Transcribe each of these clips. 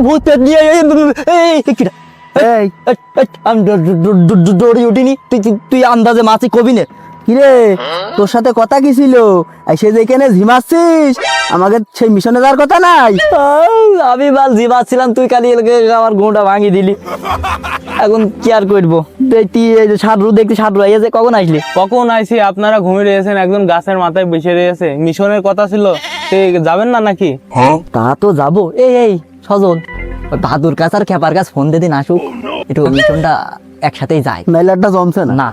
ভূত এই, আমি দৌড়ে উঠিনি। তুই তুই- আন্দাজে মাছি কবি নে। কিরে তোর সাথে কথা কি ছিল? এসে যেখানে ঝিমাচ্ছিস আমাকে সেই মিশনে যাওয়ার কথা নাই? আমি বাল জিবাচ্ছিলাম তুই কালি এলাকে আমার ঘুমটা ভাঙি দিলি। এখন কি আর করব? তুই এই যে সাদরু দেখতে সাদরু এই যে কখন আসলি? কখন আইছি? আপনারা ঘুমিয়ে রয়েছেন একজন গাছের মাথায় বসে রয়েছে। মিশনের কথা ছিল সে যাবেন না নাকি? তা তো যাব। এই এই সজল ওই বাহাদুর কাছ আর খেপার কাছ ফোন দিয়ে দিন আসুক। একটু মিশনটা একসাথেই যায়। মেলারটা জমছে না? না।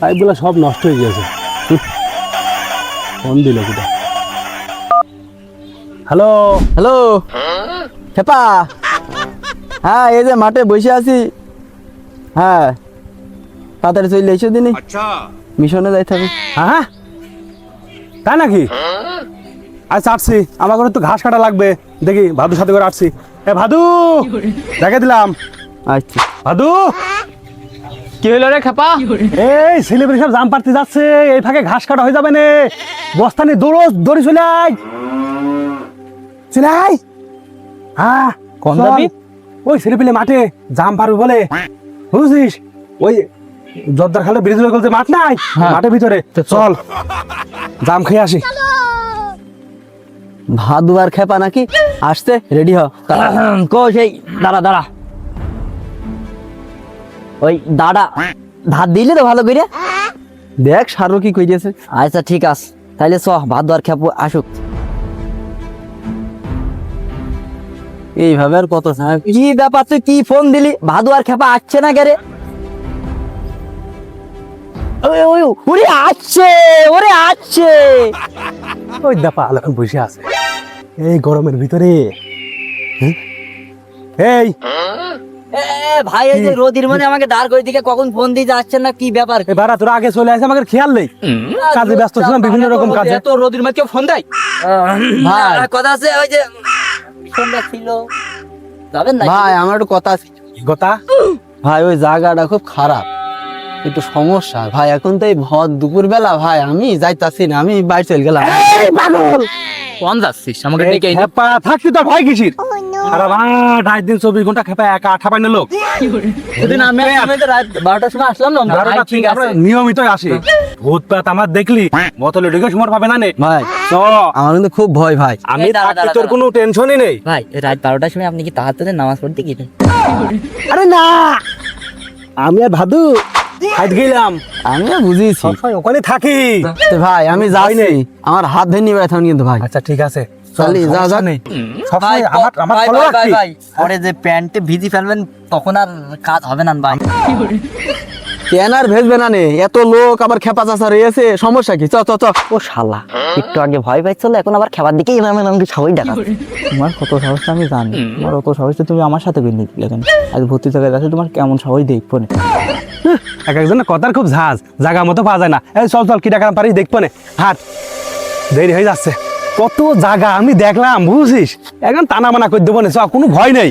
পাইপগুলো সব নষ্ট হয়ে গেছে ফোন দিল কিটা হ্যালো? হ্যালো? খেপা? হ্যাঁ এই যে মাঠে বসে আছি। হ্যাঁ। তাড়াতাড়ি চলে এসে দিনই মিশনে যাইতে হবে হ্যাঁ। তাই নাকি? আচ্ছা আসছি। আমার ঘরে তো ঘাস কাটা লাগবে। দেখি ভাদুর সাথে করে আসছি। এ ভাদু! দেখে দিলাম। আচ্ছা। ভাদু! কি হইল রে খেপা? এই সেলিব্রিটি সব জাম পারতে যাচ্ছে। এই ফাঁকে ঘাস কাটা হয়ে যাবে নে। বস্তা নিয়ে দৌড়ো দৌড়ি চলে আয়। চলে আয়। হ্যাঁ কোন। যাবি? ওই ছেলেপিলে মাঠে জাম পারবে বলে। বুঝছিস ওই জর্দার খালে ব্রিজ হয়ে গেছে মাঠ নাই? মাঠের ভিতরে। চল। জাম খেয়ে আসি। ভাদু আর খেপা নাকি? আসতে রেডি হ। কো সেই দাঁড়া দাঁড়া। ওই দাঁড়া ভাত দিলে তো ভালো করে? দেখ সারো কি কই দিয়েছে আচ্ছা ঠিক আছে। তাইলে চ ভাত আর খেপু আসুক। এইভাবে আর কত কি ব্যাপার তুই কি ফোন দিলি? ভাদু আর খেপা আসছে না ওই, ওরে আসছে ওরে আসছে। ওই দাপা আলো বসে আছে। এই গরমের ভিতরে এই। ভাই এই যে রোদির মনে আমাকে দাঁড় করে দিকে কখন ফোন দিয়ে যাচ্ছে না কি ব্যাপার? তোরা আগে চলে আসে আমাকে খেয়াল নেই। কাজে ব্যস্ত ছিলাম বিভিন্ন রকম কাজে। এত রোদির মধ্যে কেউ ফোন দেয়? ভাই। কথা আছে ওই যে ফোনটা ছিল। যাবেন না ভাই আমার একটু কথা আছে। কথা? ভাই ওই জায়গাটা খুব খারাপ। একটু সমস্যা। ভাই এখন তো এই ভর দুপুর বেলা ভাই আমি যাইতাছি না আমি বাইরে চলে গেলাম। কোন যাচ্ছিস? আমাকে খেপা ভয় কিসির? সারা রাত আট দিন চব্বিশ ঘণ্টা খেপা একা আঠা পাইনে লোক। সেদিন আমি আমি তো রাত বারোটার সময় আসলাম না বারোটা ঠিক আছে। আমরা আসি। ভূত পাত আমার দেখলি বোতলে ঢুকে সময় পাবে না নে। ভাই চ, আমার কিন্তু খুব ভয় ভাই। আমি থাকতে তোর কোনো টেনশনই নেই। ভাই রাত বারোটার সময় আপনি কি তাহাতে নামাজ পড়তে গেলেন আরে না! আমি আর ভাদু হাইট গেলাম। আমিও বুঝিয়েছি। ওখানে থাকি। ভাই আমি যাই নেই। আমার হাত ধরে নিয়ে বেড়াতাম কিন্তু ভাই। আচ্ছা ঠিক আছে। চলি, যা, যা। নেই। সবসময় আমার আমার ফলো রাখবি। পরে যে প্যান্টে ভিজি ফেলবেন তখন আর কাজ হবে না ভাই। কেন আর ভেজবে না নে? এত লোক আবার খেপা চাষা রয়েছে সমস্যা কি? চ চ চ। ও শালা একটু আগে ভয় পাইছিল এখন আবার খাবার দিকেই নামে নামকে সবাই ডাকা। তোমার কত সাহসটা আমি জানি তোমার অত সাহসটা তুমি আমার সাথে করে নিয়ে কেন? আজ ভর্তি থাকা যাচ্ছে তোমার কেমন সবাই দেখব না। এক একজনের কথার খুব ঝাঁজ জায়গা মতো পাওয়া যায় না। এই চল চল কি টাকা পারিস দেখব না। হাট দেরি হয়ে যাচ্ছে। কত জায়গা আমি দেখলাম বুঝছিস একদম টানা মানা করে দেবো না চ, কোনো ভয় নেই।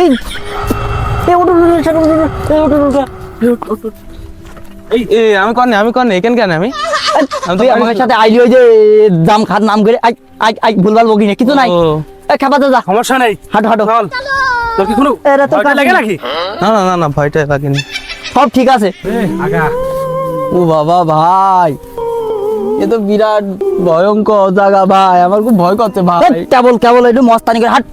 এই এই। এই এই আমি কনে আমি কনে এখান কেন আমি? আমি তুই আমার সাথে আইলি ওই যে দাম খাত নাম করে আই আই আই ভুলভাল বকি না কিছু নাই। যা যা। সমস্যা নেই। হাঁটো হাঁটো। চল। তোর কি কোনো এরা তো কাজ লাগে নাকি? না না না না ভয়টা লাগেনি। সব ঠিক আছে। ও বাবা ভাই। এ তো বিরাট ভয়ঙ্কর জায়গা ভাই। আমার খুব ভয় করছে ভাই। কেবল কেবল একটু মস্তানি করে হাট।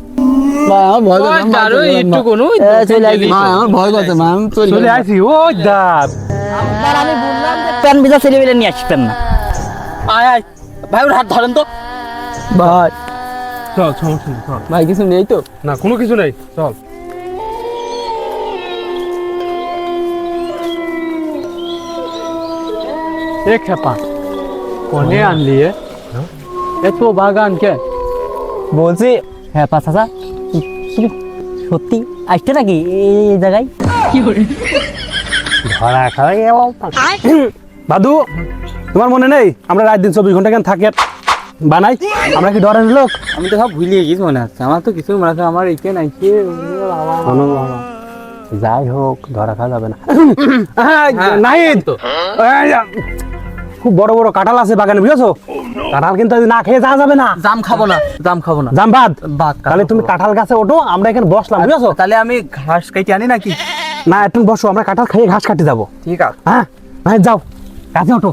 নিয়ে আসবেন না। আয় আয়। ভাই ওর হাত ধরেন তো। ভাই। চল সমস্যা নেই চল। ভাই কিছু নেই তো? না কোনো কিছু নেই চল। এ খেপা কনে আনলি এত বাগান কে? বলছি হ্যাঁ পা চাচা তুমি সত্যি আসতে নাকি এই এই জায়গায় ধরা খাওয়া দাদু তোমার মনে নেই? আমরা রাত দিন চব্বিশ ঘণ্টা কেন থাকি? বানাই। আমরা কি ডরের লোক? আমি তো সব ভুলিয়ে গেছি মনে হচ্ছে আমার তো কিছু মনে হচ্ছে আমার কে শোনো যাই হোক ধরা খাওয়া যাবে না। নাহিদ এই খুব বড় বড় কাঁঠাল আছে বাগানে বুঝেছ? কাঁঠাল কিন্তু না খেয়ে যাওয়া যাবে না। জাম খাব না জাম খাব না। জাম বাদ? বাদ তাহলে তুমি কাঁঠাল গাছে ওঠো আমরা এখানে বসলাম বুঝেছ? তাহলে আমি ঘাস কেটে আনি নাকি? না একটু বসো আমরা কাঁঠাল খেয়ে ঘাস কাটি যাব। ঠিক আছে। হ্যাঁ? নাহিদ যাও কাছে ওঠো।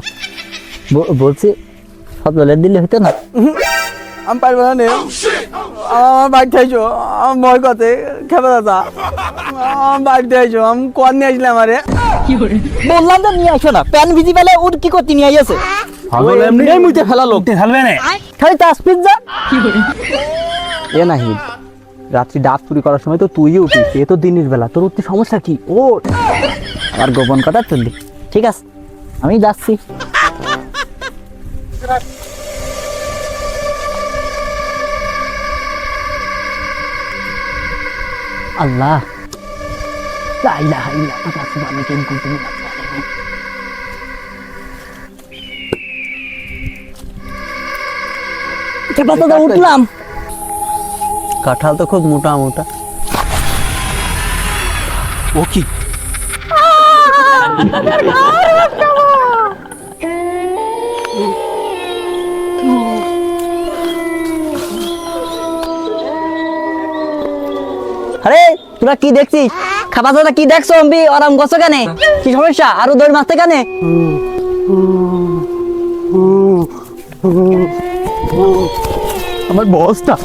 বলছি সব জলে দিলে হইতো না? আমি পারব না নে। আমার বাড়িতে আইছো। আমার ভয় করতে। খেপে দাদা। আমার বাড়িতে আইছো। আমি কর নিয়ে আসলে আমারে বললাম তো নিয়ে আসো না। প্যান ভিজি পেলে ওর কি করতে নিয়ে আসছে পাগল এমনি? মুইতে ফেলালো। ফেলবে না। খালি তাস পিজ্জা এ নাহি রাত্রি ডাব চুরি করার সময় তো তুই উঠিস। এ তো দিনের বেলা। তোর উঠতে সমস্যা কি? ও গোপন কথা চললি ঠিক আছে। আমি যাচ্ছি। দা উঠলাম। কাঁঠাল তো খুব মোটা মোটা। ও কি? তোরা কি দেখছিস? খাবার দাদা কি দেখছ, অম্বি? আরাম করছ কেন? কি সমস্যা? আরও দৌড় মারতে কেন আমার বসটা।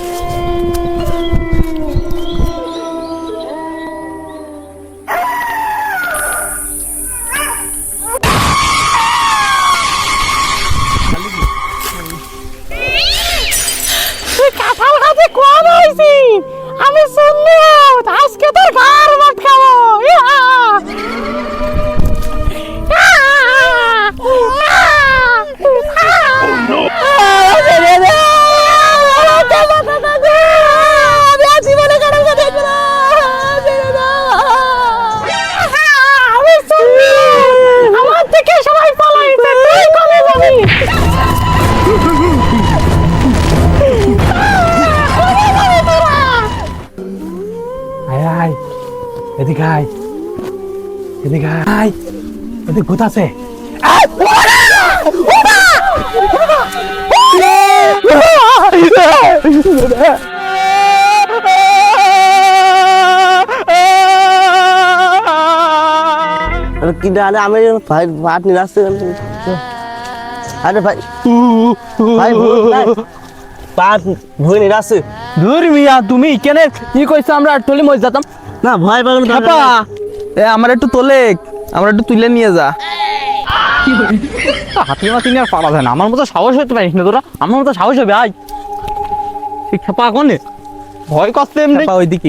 এদিকে আয়। এদিকে আয়। এদিকে ভূত আছে। কি আরে আমি ভাই ভাত নিয়ে আরে ভাই। ভাই পাট ভুই। নিয়ে আসছে। ধুর মিয়া তুমি কেন কি কইছো? আমরা টলি মজ যেতাম। না ভয় পাবেন খেপা এ আমার একটু তোলে। আমরা একটু তুলে নিয়ে যা। হাতি মাতি নিয়ে আর পারা যায় না। আমার মতো সাহস হতে পারিস না তোরা। আমার মতো সাহস হবে আয়। খেপা কোনে? ভয় করতে এমনি। খেপা ওইদিকে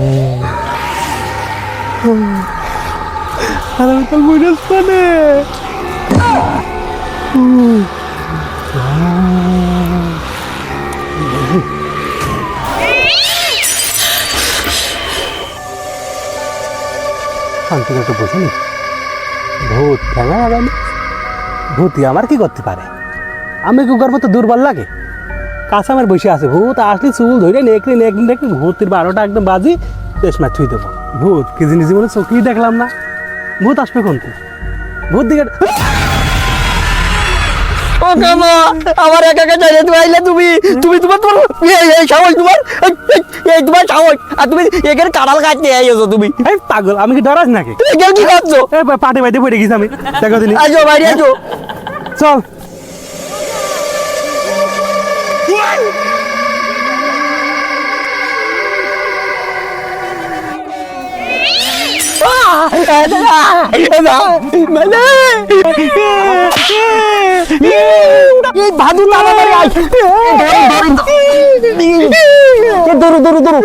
একে পাতা কোনে আমি তো বুঝেছ কোনে শান্তি একটু বুঝিনি ভূত ঠেঙা লাগাইনি ভূতই আমার কি করতে পারে আমি কি গর্ব তো দুর্বল লাগে কাঁচামের বসে আছে। ভূত আসলে চুল ধরে নেকড়ে নেকড়ে নেকড়ে ভূতের বারোটা একদম বাজি মাছ ছুঁই দেবো। ভূত কি জিনিস জীবনে চোখেই দেখলাম না। ভূত আসবে কোন ভূত দিকে ও কামা আমার একা একা চাইলে তুমি আইলে তুমি তুমি তোমার তোমার এই সাহস তোমার। এই, তোমার সাহস। আর তুমি এখানে কাঁঠাল কাটতে আইছো তুমি। এই পাগল আমি কি ডরাস নাকি? তুমি কেউ কি করছ? পাটে বাইতে পড়ে গেছি আমি। দেখো দিনি আসো বাইরে আসো চল। 얘들아! 얘들아! 만나! 이 마누 따라가야! 도로 도로 도로!